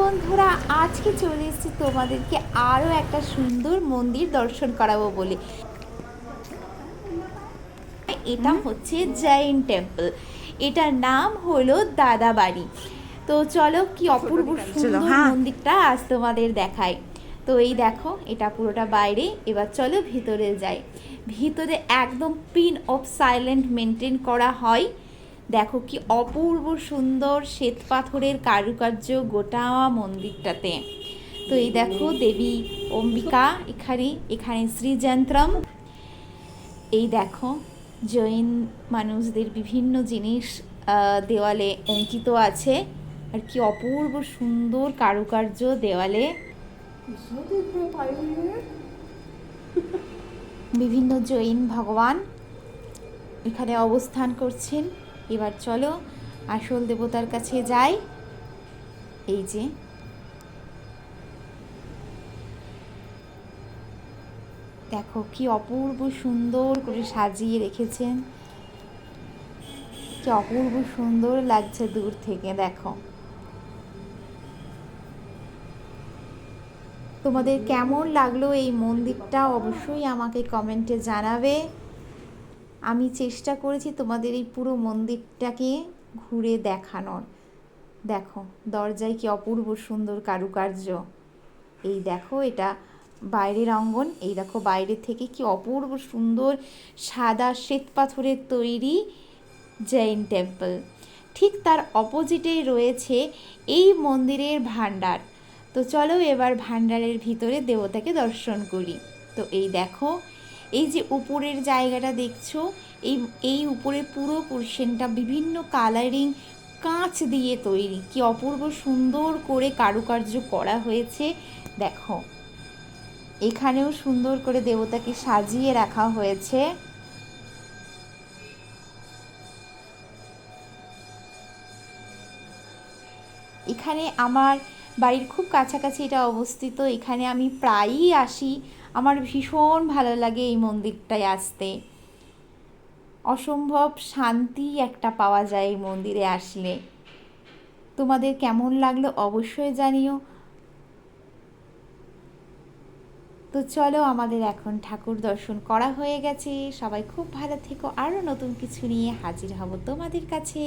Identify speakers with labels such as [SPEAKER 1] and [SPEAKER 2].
[SPEAKER 1] বন্ধুরা আজকে চলে এসেছি তোমাদেরকে আরও একটা সুন্দর মন্দির দর্শন করাবো বলে। এটা হচ্ছে জৈন টেম্পল। এটার নাম হলো দাদাবাড়ি। তো চলো কি অপূর্ব সুন্দর
[SPEAKER 2] হ্যাঁ।
[SPEAKER 1] মন্দিরটা আজ তোমাদের দেখাই। তো এই দেখো এটা পুরোটা বাইরে। এবার চলো ভিতরে যাই। ভিতরে একদম পিন অফ সাইলেন্ট মেনটেন করা হয়। দেখো কি অপূর্ব সুন্দর শ্বেত পাথরের কারুকার্য গোটা মন্দিরটাতে। তো এই দেখো দেবী অম্বিকা, এখানে এখানে শ্রীযন্ত্রম এই দেখো জৈন মানুষদের বিভিন্ন জিনিস দেওয়ালে অঙ্কিত আছে। আর কি অপূর্ব সুন্দর কারুকার্য দেওয়ালে। বিভিন্ন জৈন ভগবান এখানে অবস্থান করছেন। এবার চলো আসল দেবতার কাছে যাই। এই যে। দেখো কি অপূর্ব সুন্দর করে সাজিয়ে রেখেছেন। কি অপূর্ব সুন্দর লাগছে দূর থেকে, দেখো। তোমাদের কেমন লাগল এই মন্দিরটা অবশ্যই আমাকে কমেন্টে জানাবে। আমি চেষ্টা করেছি তোমাদের এই পুরো মন্দিরটাকে ঘুরে দেখানোর। দেখো, দরজায় কি অপূর্ব সুন্দর কারুকার্য। এই দেখো, এটা বাইরের অঙ্গন, এই দেখো বাইরে থেকে কি অপূর্ব সুন্দর সাদা শ্বেত পাথরের তৈরি জৈন টেম্পল। ঠিক তার অপোজিটেই রয়েছে এই মন্দিরের ভাণ্ডার। তো চলো এবার ভাণ্ডারের ভিতরে দেবতাকে দর্শন করি। তো এই দেখো এই যে উপরের জায়গাটা দেখছ, এই এই উপরে পুরো পোর্শনটা বিভিন্ন কালারিং কাঁচ দিয়ে তৈরি। কি অপূর্ব সুন্দর করে কারুকার্য করা হয়েছে। দেখো, এখানেও সুন্দর করে দেবতাকে সাজিয়ে রাখা হয়েছে। এখানে আমার বাড়ির খুব কাছাকাছি এটা অবস্থিত। এখানে আমি প্রায়ই আসি। আমার ভীষণ ভালো লাগে এই মন্দিরটায় আসতে। অসম্ভব শান্তি একটা পাওয়া যায় এই মন্দিরে আসলে। তোমাদের কেমন লাগল অবশ্যই জানিও। তো চলো আমাদের এখন ঠাকুর দর্শন করা হয়ে গেছে। সবাই খুব ভালো থেকো। আরও নতুন কিছু নিয়ে হাজির হব তোমাদের কাছে।